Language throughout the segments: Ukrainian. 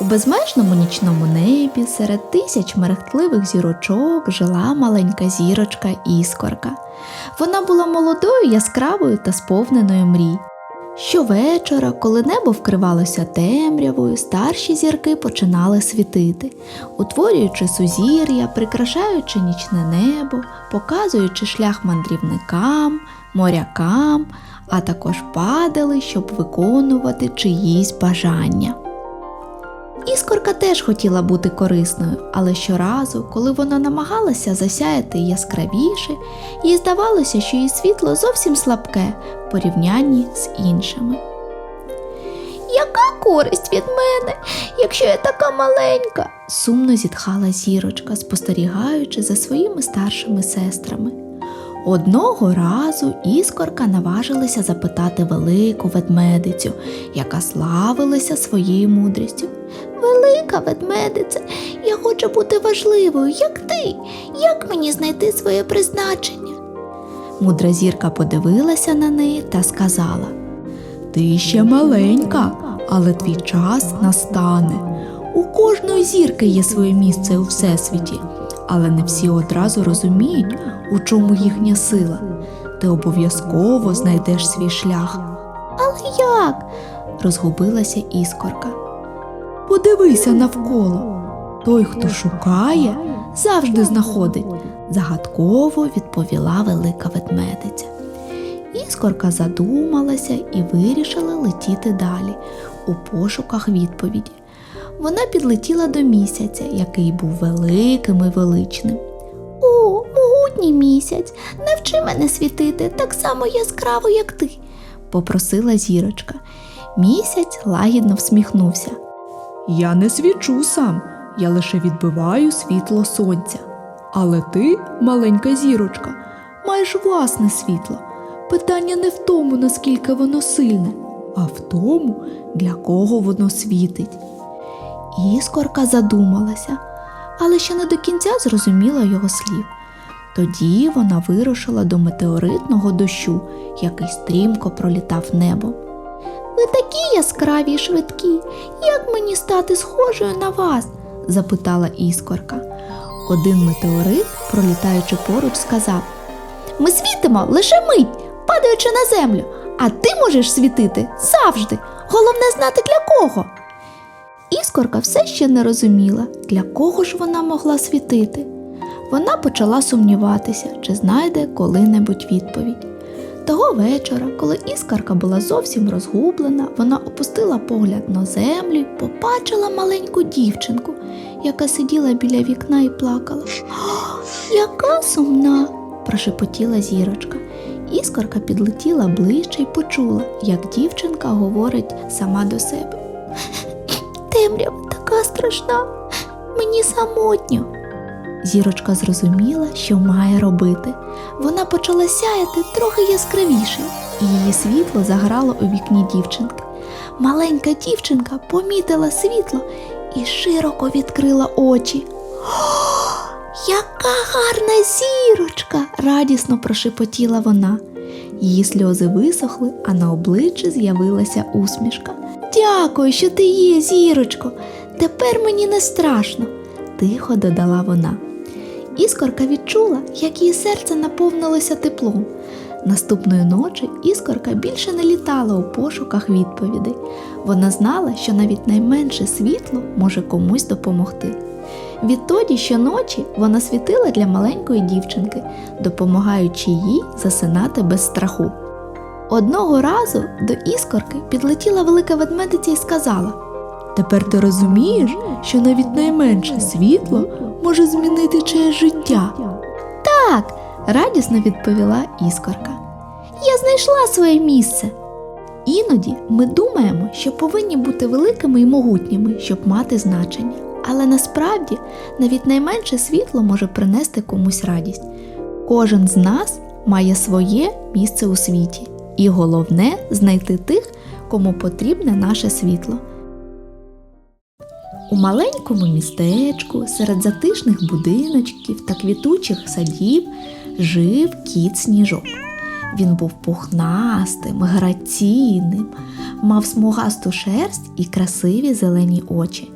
У безмежному нічному небі серед тисяч мерехтливих зірочок жила маленька зірочка іскорка. Вона була молодою, яскравою та сповненою мрій. Щовечора, коли небо вкривалося темрявою, старші зірки починали світити, утворюючи сузір'я, прикрашаючи нічне небо, показуючи шлях мандрівникам, морякам, а також падали, щоб виконувати чиїсь бажання. Іскорка теж хотіла бути корисною, але щоразу, коли вона намагалася засяяти яскравіше, їй здавалося, що її світло зовсім слабке в порівнянні з іншими. Яка користь від мене, якщо я така маленька? сумно зітхала зірочка, спостерігаючи за своїми старшими сестрами. Одного разу іскорка наважилася запитати велику ведмедицю, яка славилася своєю мудрістю. Велика ведмедице, я хочу бути важливою, як ти. Як мені знайти своє призначення? Мудра зірка подивилася на неї та сказала: Ти ще маленька, але твій час настане. У кожної зірки є своє місце у всесвіті, але не всі одразу розуміють, у чому їхня сила. Ти обов'язково знайдеш свій шлях. Але як? розгубилася іскорка. Подивися навколо. Той, хто шукає, завжди знаходить, загадково відповіла велика ведмедиця. Іскорка задумалася і вирішила летіти далі у пошуках відповіді. Вона підлетіла до місяця, який був великим і величним. О, могутній місяць, навчи мене світити так само яскраво, як ти, попросила зірочка. Місяць лагідно всміхнувся. Я не свічу сам, я лише відбиваю світло сонця. Але ти, маленька зірочка, маєш власне світло. Питання не в тому, наскільки воно сильне, а в тому, для кого воно світить. Іскорка задумалася, але ще не до кінця зрозуміла його слів. Тоді вона вирушила до метеоритного дощу, який стрімко пролітав небом. Ви такі яскраві й швидкі. Як мені стати схожою на вас? запитала іскорка. Один метеорит, пролітаючи поруч, сказав: Ми світимо лише мить, падаючи на землю, а ти можеш світити завжди. Головне знати для кого. Іскорка все ще не розуміла, для кого ж вона могла світити. Вона почала сумніватися, чи знайде коли-небудь відповідь. Того вечора, коли іскарка була зовсім розгублена, вона опустила погляд на землю і побачила маленьку дівчинку, яка сиділа біля вікна і плакала. «О, яка сумна! прошепотіла зірочка. Іскорка підлетіла ближче і почула, як дівчинка говорить сама до себе. Темрява така страшна, мені самотньо. Зірочка зрозуміла, що має робити. Вона почала сяяти трохи яскравіше, і її світло заграло у вікні дівчинки. Маленька дівчинка помітила світло і широко відкрила очі. О, яка гарна зірочка! радісно прошепотіла вона. Її сльози висохли, а на обличчі з'явилася усмішка. Дякую, що ти є, зірочко. Тепер мені не страшно, тихо додала вона. Іскорка відчула, як її серце наповнилося теплом. Наступної ночі іскорка більше не літала у пошуках відповідей. Вона знала, що навіть найменше світло може комусь допомогти. Відтоді щоночі вона світила для маленької дівчинки, допомагаючи їй засинати без страху. Одного разу до іскорки підлетіла велика ведмедиця і сказала: Тепер ти розумієш, що навіть найменше світло може змінити чиє життя. Так, радісно відповіла іскорка. Я знайшла своє місце. Іноді ми думаємо, що повинні бути великими і могутніми, щоб мати значення. Але насправді навіть найменше світло може принести комусь радість. Кожен з нас має своє місце у світі, і головне знайти тих, кому потрібне наше світло. У маленькому містечку серед затишних будиночків та квітучих садів жив кіт сніжок. Він був пухнастим, граційним, мав смугасту шерсть і красиві зелені очі.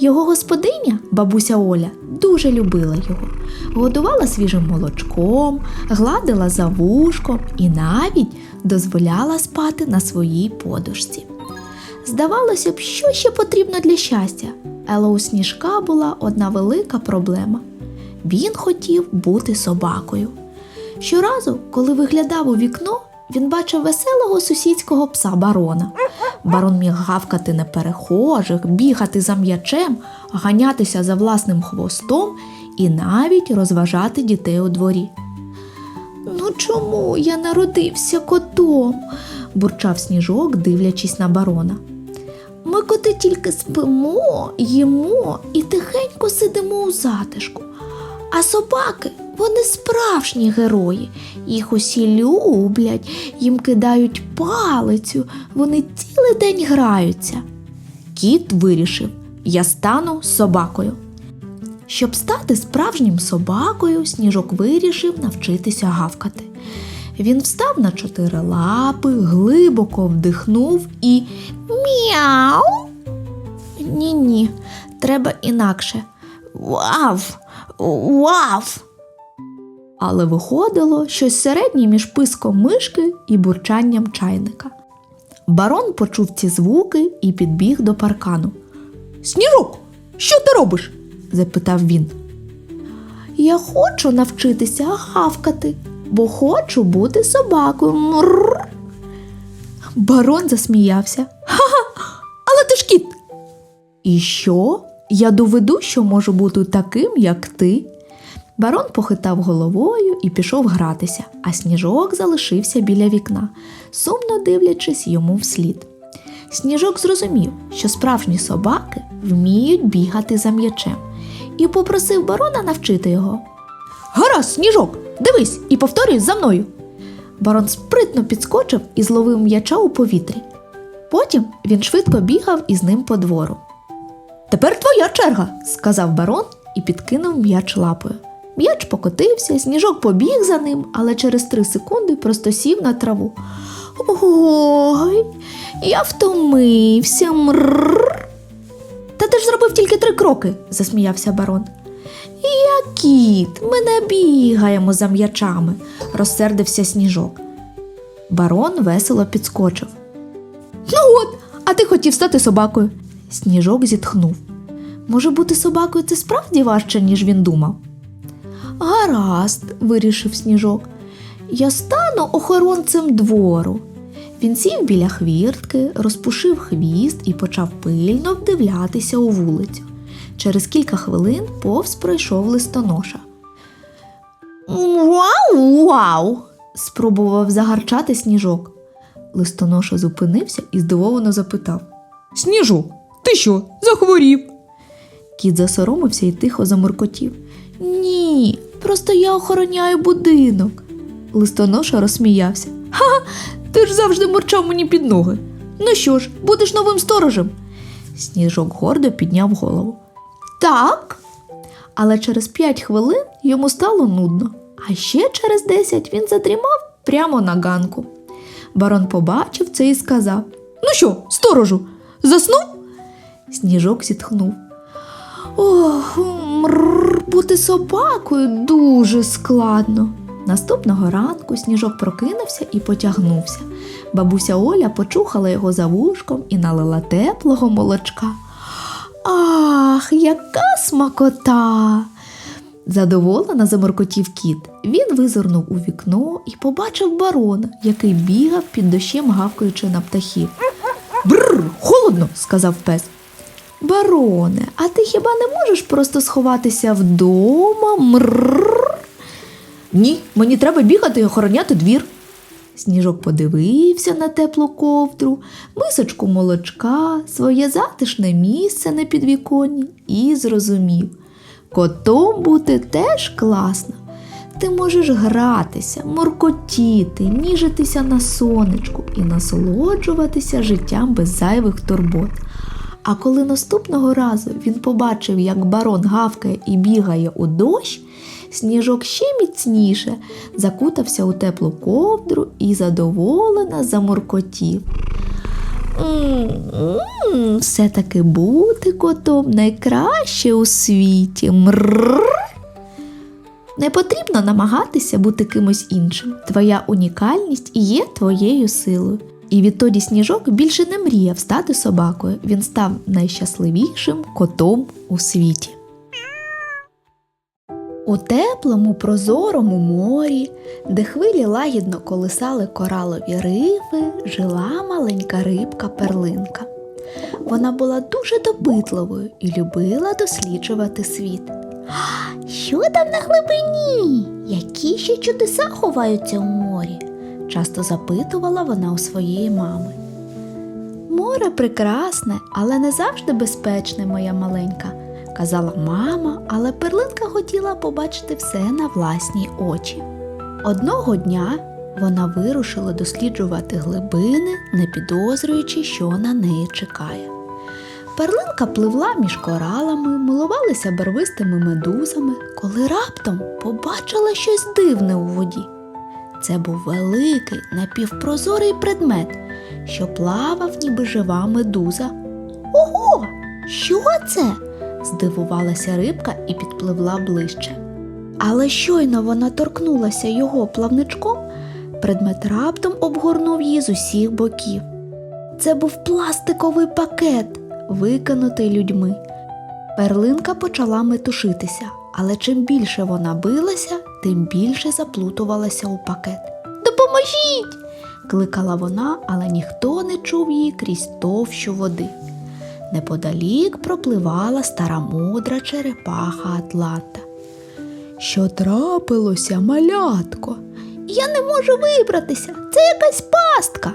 Його господиня, бабуся Оля, дуже любила його, годувала свіжим молочком, гладила за вушком і навіть дозволяла спати на своїй подушці. Здавалося б, що ще потрібно для щастя, але у сніжка була одна велика проблема. Він хотів бути собакою. Щоразу, коли виглядав у вікно, він бачив веселого сусідського пса барона. Барон міг гавкати на перехожих, бігати за м'ячем, ганятися за власним хвостом і навіть розважати дітей у дворі. Ну чому я народився котом? бурчав сніжок, дивлячись на барона. Ми коти тільки спимо, їмо і тихенько сидимо у затишку. А собаки вони справжні герої. Їх усі люблять, їм кидають палицю, вони цілий день граються. Кіт вирішив: я стану собакою. Щоб стати справжнім собакою, сніжок вирішив навчитися гавкати. Він встав на чотири лапи, глибоко вдихнув і мяу. Ні, ні, треба інакше. Вав! Вав! Але виходило щось середнє між писком мишки і бурчанням чайника. Барон почув ці звуки і підбіг до паркану. Сніжок, що ти робиш? запитав він. Я хочу навчитися гавкати, бо хочу бути собакою. Мрррр. Барон засміявся. Ха-ха, але ти ж кіт. І що? Я доведу, що можу бути таким, як ти. Барон похитав головою і пішов гратися, а сніжок залишився біля вікна, сумно дивлячись йому вслід. Сніжок зрозумів, що справжні собаки вміють бігати за м'ячем, і попросив барона навчити його. Гаразд, сніжок, дивись і повторюй за мною. Барон спритно підскочив і зловив м'яча у повітрі. Потім він швидко бігав із ним по двору. Тепер твоя черга, сказав барон і підкинув м'яч лапою. М'яч покотився, сніжок побіг за ним, але через три секунди просто сів на траву. Ой, я втомився. Мрррр. Та ти ж зробив тільки три кроки, засміявся барон. Я кіт, ми не бігаємо за м'ячами, розсердився сніжок. Барон весело підскочив. Ну от, а ти хотів стати собакою. Сніжок зітхнув. Може бути, собакою це справді важче, ніж він думав. Гаразд, вирішив сніжок. Я стану охоронцем двору. Він сів біля хвіртки, розпушив хвіст і почав пильно вдивлятися у вулицю. Через кілька хвилин повз пройшов листоноша. Вау, вау! спробував загарчати сніжок. Листоноша зупинився і здивовано запитав. Сніжок, ти що, захворів? Кіт засоромився і тихо замуркотів. Ні, просто я охороняю будинок. Листоноша розсміявся. Ха, ти ж завжди мурчав мені під ноги. Ну що ж, будеш новим сторожем. Сніжок гордо підняв голову. Так. Але через п'ять хвилин йому стало нудно, а ще через десять він задрімав прямо на ганку. Барон побачив це і сказав: Ну що, сторожу, заснув? Сніжок зітхнув. Ох, бути собакою дуже складно. Наступного ранку сніжок прокинувся і потягнувся. Бабуся Оля почухала його за вушком і налила теплого молочка. Ах, яка смакота! Задоволено заморкотів кіт. Він визирнув у вікно і побачив барона, який бігав під дощем, гавкаючи на птахів. Бррр, холодно, сказав пес. Бароне, а ти хіба не можеш просто сховатися вдома? Мрррр. Ні, мені треба бігати і охороняти двір. Сніжок подивився на теплу ковдру, мисочку молочка, своє затишне місце на підвіконні і зрозумів. Котом бути теж класно. Ти можеш гратися, моркотіти, ніжитися на сонечку і насолоджуватися життям без зайвих турбот. А коли наступного разу він побачив, як барон гавкає і бігає у дощ, сніжок ще міцніше закутався у теплу ковдру і задоволено замуркотів. Все-таки бути котом найкраще у світі. Мрррр. Не потрібно намагатися бути кимось іншим. Твоя унікальність є твоєю силою. І відтоді сніжок більше не мріяв стати собакою. Він став найщасливішим котом у світі. У теплому прозорому морі, де хвилі лагідно колисали коралові рифи, жила маленька рибка перлинка. Вона була дуже допитливою і любила досліджувати світ. Що там на глибині? Які ще чудеса ховаються у морі? Часто запитувала вона у своєї мами. Море прекрасне, але не завжди безпечне, моя маленька, казала мама, але перлинка хотіла побачити все на власні очі. Одного дня вона вирушила досліджувати глибини, не підозрюючи, що на неї чекає. Перлинка пливла між коралами, милувалася барвистими медузами, коли раптом побачила щось дивне у воді. Це був великий напівпрозорий предмет, що плавав, ніби жива медуза. Ого, що це? здивувалася рибка і підпливла ближче. Але щойно вона торкнулася його плавничком, предмет раптом обгорнув її з усіх боків. Це був пластиковий пакет, викинутий людьми. Перлинка почала метушитися, але чим більше вона билася, тим більше заплутувалася у пакет. Допоможіть! кликала вона, але ніхто не чув її крізь товщу води. Неподалік пропливала стара мудра черепаха Атланта. Що трапилося, малятко? Я не можу вибратися, це якась пастка.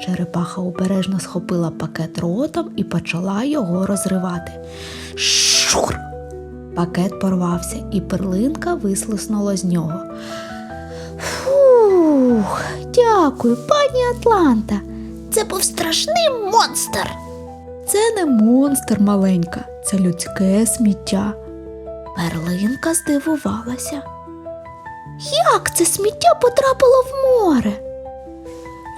Черепаха обережно схопила пакет ротом і почала його розривати. Шур! Пакет порвався, і перлинка вислиснула з нього. Фух, дякую, пані Атланта. Це був страшний монстр. Це не монстр маленька, це людське сміття. Перлинка здивувалася. Як це сміття потрапило в море?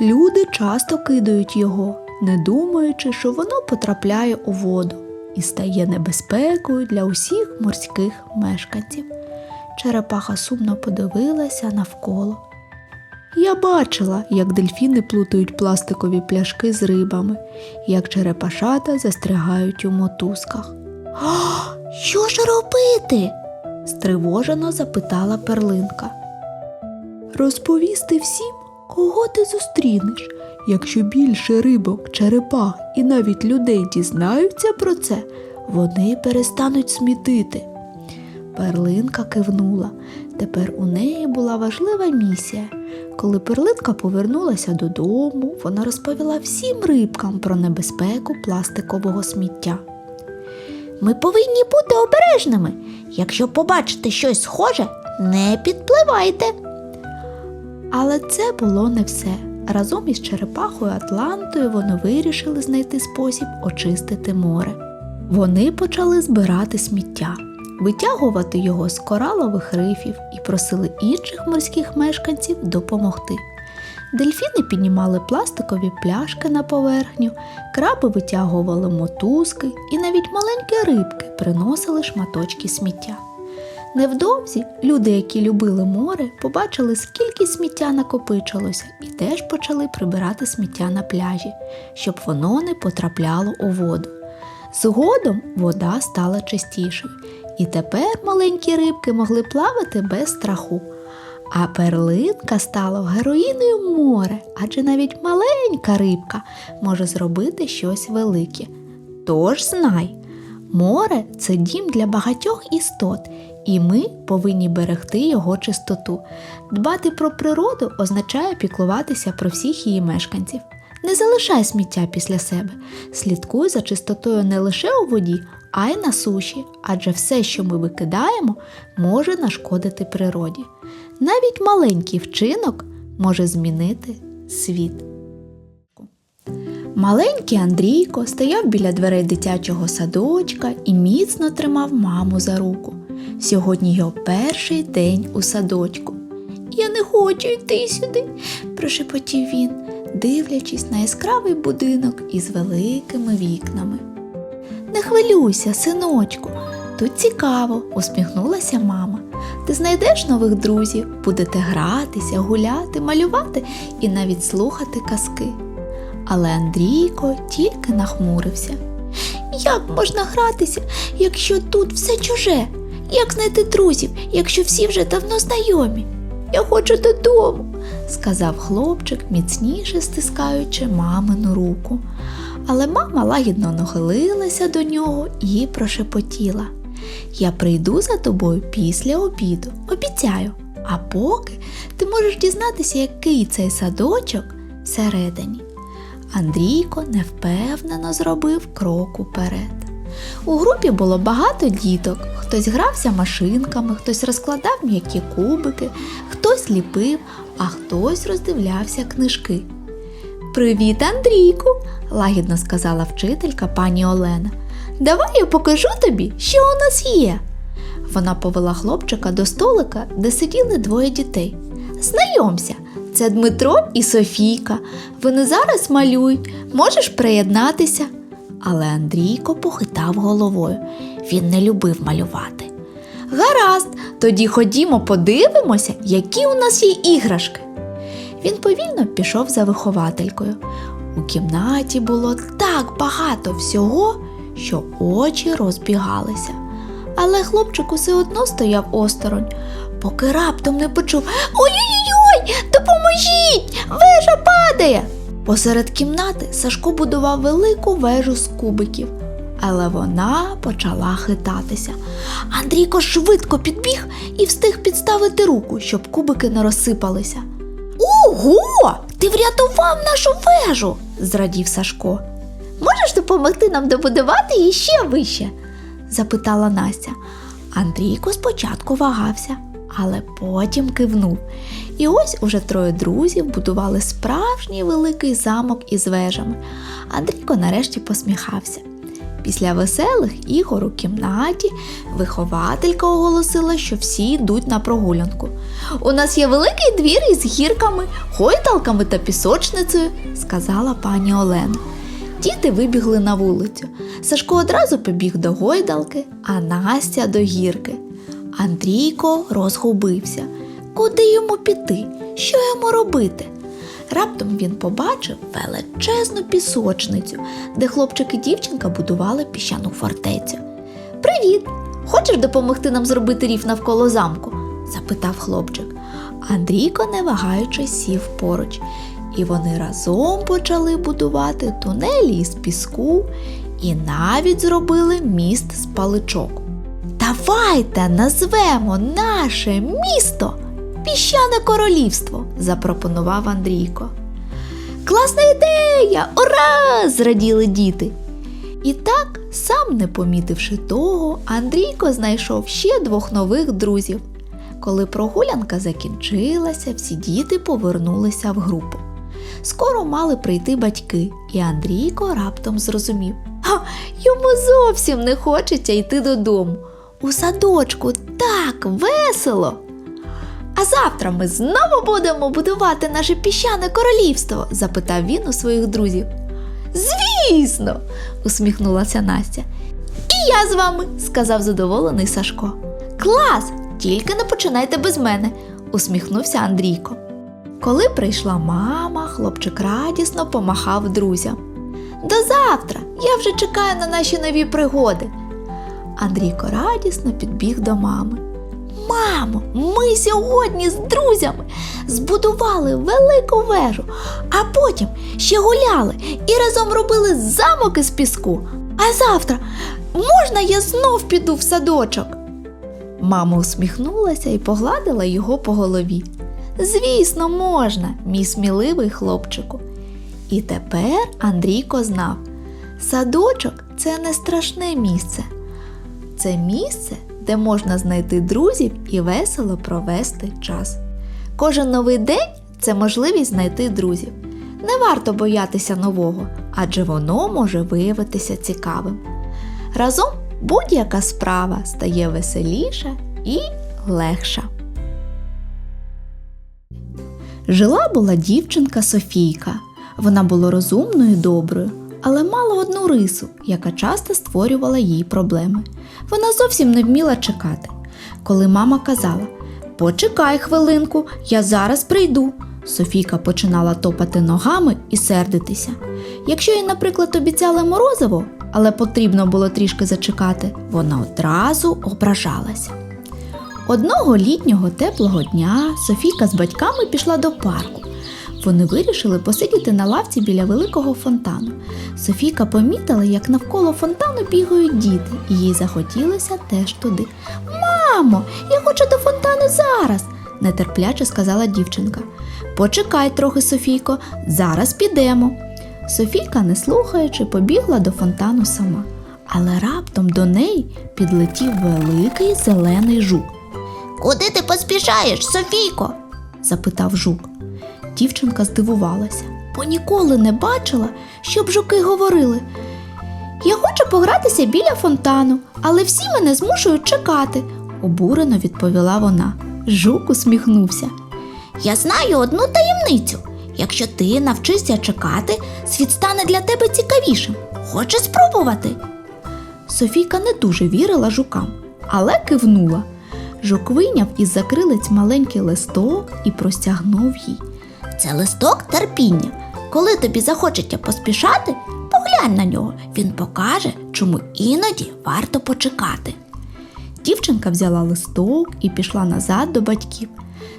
Люди часто кидають його, не думаючи, що воно потрапляє у воду і стає небезпекою для усіх морських мешканців. Черепаха сумно подивилася навколо. Я бачила, як дельфіни плутають пластикові пляшки з рибами, як черепашата застрягають у мотузках. Що ж робити? стривожено запитала перлинка. Розповісти всім, кого ти зустрінеш. Якщо більше рибок, черепах і навіть людей дізнаються про це, вони перестануть смітити. Перлинка кивнула. Тепер у неї була важлива місія. Коли перлинка повернулася додому, вона розповіла всім рибкам про небезпеку пластикового сміття. Ми повинні бути обережними. Якщо побачите щось схоже, не підпливайте. Але це було не все. Разом із черепахою Атлантою вони вирішили знайти спосіб очистити море. Вони почали збирати сміття, витягувати його з коралових рифів і просили інших морських мешканців допомогти. Дельфіни піднімали пластикові пляшки на поверхню, краби витягували мотузки, і навіть маленькі рибки приносили шматочки сміття. Невдовзі люди, які любили море, побачили, скільки сміття накопичилося, і теж почали прибирати сміття на пляжі, щоб воно не потрапляло у воду. Згодом вода стала чистішою, і тепер маленькі рибки могли плавати без страху. А перлинка стала героїною моря, адже навіть маленька рибка може зробити щось велике. Тож знай, море це дім для багатьох істот, і ми повинні берегти його чистоту. Дбати про природу означає піклуватися про всіх її мешканців. Не залишай сміття після себе. Слідкуй за чистотою не лише у воді, а й на суші, адже все, що ми викидаємо, може нашкодити природі. Навіть маленький вчинок може змінити світ. Маленький Андрійко стояв біля дверей дитячого садочка і міцно тримав маму за руку. Сьогодні його перший день у садочку. Я не хочу йти сюди, прошепотів він. дивлячись на яскравий будинок із великими вікнами. Не хвилюйся, синочку, тут цікаво, усміхнулася мама. Ти знайдеш нових друзів, будете гратися, гуляти, малювати і навіть слухати казки. Але Андрійко тільки нахмурився. Як можна гратися, якщо тут все чуже? Як знайти друзів, якщо всі вже давно знайомі? Я хочу додому, сказав хлопчик, міцніше стискаючи мамину руку. Але мама лагідно нахилилася до нього і прошепотіла. Я прийду за тобою після обіду, обіцяю. А поки ти можеш дізнатися, який цей садочок всередині. Андрійко невпевнено зробив крок уперед. У групі було багато діток. Хтось грався машинками, хтось розкладав м'які кубики, хтось ліпив, а хтось роздивлявся книжки. Привіт, Андрійку, лагідно сказала вчителька пані Олена. Давай я покажу тобі, що у нас є. Вона повела хлопчика до столика, де сиділи двоє дітей. Знайомся, це Дмитро і Софійка. Вони зараз малюють, можеш приєднатися. Але Андрійко похитав головою. Він не любив малювати. Гаразд, тоді ходімо подивимося, які у нас є іграшки. Він повільно пішов за вихователькою. У кімнаті було так багато всього, що очі розбігалися. Але хлопчик усе одно стояв осторонь, поки раптом не почув Ой-ой-ой, допоможіть! Вежа падає! Посеред кімнати Сашко будував велику вежу з кубиків, але вона почала хитатися. Андрійко швидко підбіг і встиг підставити руку, щоб кубики не розсипалися. Ого! Ти врятував нашу вежу, зрадів Сашко. Можеш допомогти нам добудувати її ще вище? запитала Настя. Андрійко спочатку вагався, але потім кивнув. І ось уже троє друзів будували справжній великий замок із вежами. Андрійко нарешті посміхався. Після веселих ігор у кімнаті вихователька оголосила, що всі йдуть на прогулянку. У нас є великий двір із гірками, гойдалками та пісочницею, сказала пані Олена. Діти вибігли на вулицю. Сашко одразу побіг до гойдалки, а Настя до гірки. Андрійко розгубився. Куди йому піти? Що йому робити? Раптом він побачив величезну пісочницю, де хлопчик і дівчинка будували піщану фортецю. Привіт! Хочеш допомогти нам зробити рів навколо замку? запитав хлопчик. Андрійко, не вагаючись, сів поруч, і вони разом почали будувати тунелі із піску і навіть зробили міст з паличок. Давайте назвемо наше місто Піщане королівство, запропонував Андрійко. Класна ідея! Ура! зраділи діти. І так, сам не помітивши того, Андрійко знайшов ще двох нових друзів. Коли прогулянка закінчилася, всі діти повернулися в групу. Скоро мали прийти батьки, і Андрійко раптом зрозумів: «Ха, йому зовсім не хочеться йти додому. У садочку так весело. А завтра ми знову будемо будувати наше піщане королівство? запитав він у своїх друзів. Звісно, усміхнулася Настя. І я з вами, сказав задоволений Сашко. Клас! Тільки не починайте без мене, усміхнувся Андрійко. Коли прийшла мама, хлопчик радісно помахав друзям. До завтра! Я вже чекаю на наші нові пригоди. Андрійко радісно підбіг до мами. Мамо, ми сьогодні з друзями збудували велику вежу, а потім ще гуляли і разом робили замок із піску. А завтра можна я знов піду в садочок? Мама усміхнулася і погладила його по голові. Звісно, можна, мій сміливий хлопчику. І тепер Андрійко знав, садочок це не страшне місце. Це місце, де можна знайти друзів і весело провести час. Кожен новий день це можливість знайти друзів. Не варто боятися нового, адже воно може виявитися цікавим. Разом будь-яка справа стає веселіша і легша. Жила була дівчинка Софійка. Вона була розумною і доброю, але мала одну рису, яка часто створювала їй проблеми. Вона зовсім не вміла чекати. Коли мама казала Почекай хвилинку, я зараз прийду. Софійка починала топати ногами і сердитися. Якщо їй, наприклад, обіцяли морозиво, але потрібно було трішки зачекати, вона одразу ображалася. Одного літнього теплого дня Софійка з батьками пішла до парку. Вони вирішили посидіти на лавці біля великого фонтану. Софійка помітила, як навколо фонтану бігають діти, і їй захотілося теж туди. Мамо, я хочу до фонтану зараз, нетерпляче сказала дівчинка. Почекай трохи, Софійко, зараз підемо. Софійка, не слухаючи, побігла до фонтану сама, але раптом до неї підлетів великий зелений жук. Куди ти поспішаєш, Софійко? запитав жук. Дівчинка здивувалася, бо ніколи не бачила, щоб жуки говорили. Я хочу погратися біля фонтану, але всі мене змушують чекати, обурено відповіла вона. Жук усміхнувся. Я знаю одну таємницю. Якщо ти навчишся чекати, світ стане для тебе цікавішим. Хочеш спробувати? Софійка не дуже вірила жукам, але кивнула. Жук вийняв із закрилиць маленький листок і простягнув їй. Це листок терпіння. Коли тобі захочеться поспішати, поглянь на нього. Він покаже, чому іноді варто почекати. Дівчинка взяла листок і пішла назад до батьків.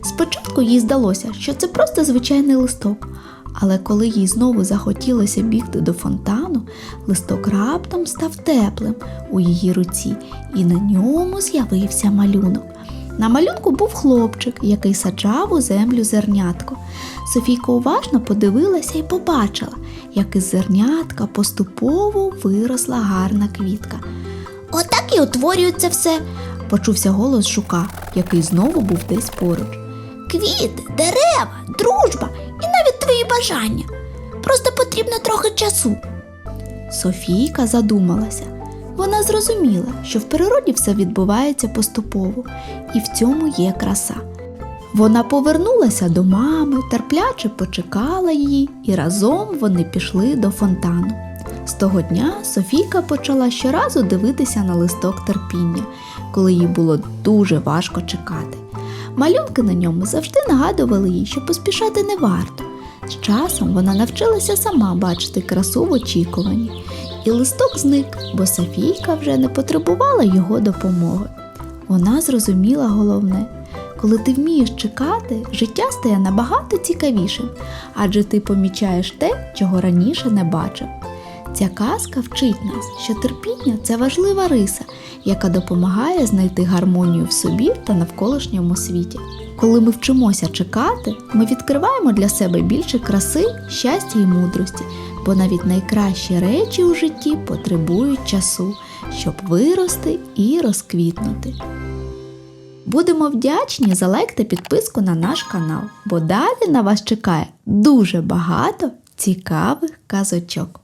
Спочатку їй здалося, що це просто звичайний листок, але коли їй знову захотілося бігти до фонтану, листок раптом став теплим у її руці, і на ньому з'явився малюнок. На малюнку був хлопчик, який саджав у землю зернятко. Софійка уважно подивилася і побачила, як із зернятка поступово виросла гарна квітка. Отак і утворюється все, почувся голос жука, який знову був десь поруч. Квіти, дерева, дружба і навіть твої бажання. Просто потрібно трохи часу. Софійка задумалася. Вона зрозуміла, що в природі все відбувається поступово, і в цьому є краса. Вона повернулася до мами, терпляче почекала її, і разом вони пішли до фонтану. З того дня Софійка почала щоразу дивитися на листок терпіння, коли їй було дуже важко чекати. Малюнки на ньому завжди нагадували їй, що поспішати не варто. З часом вона навчилася сама бачити красу в очікуванні, і листок зник, бо Софійка вже не потребувала його допомоги. Вона зрозуміла головне. Коли ти вмієш чекати, життя стає набагато цікавішим, адже ти помічаєш те, чого раніше не бачив. Ця казка вчить нас, що терпіння це важлива риса, яка допомагає знайти гармонію в собі та навколишньому світі. Коли ми вчимося чекати, ми відкриваємо для себе більше краси, щастя і мудрості, бо навіть найкращі речі у житті потребують часу, щоб вирости і розквітнути. Будемо вдячні за лайк та підписку на наш канал, бо далі на вас чекає дуже багато цікавих казочок.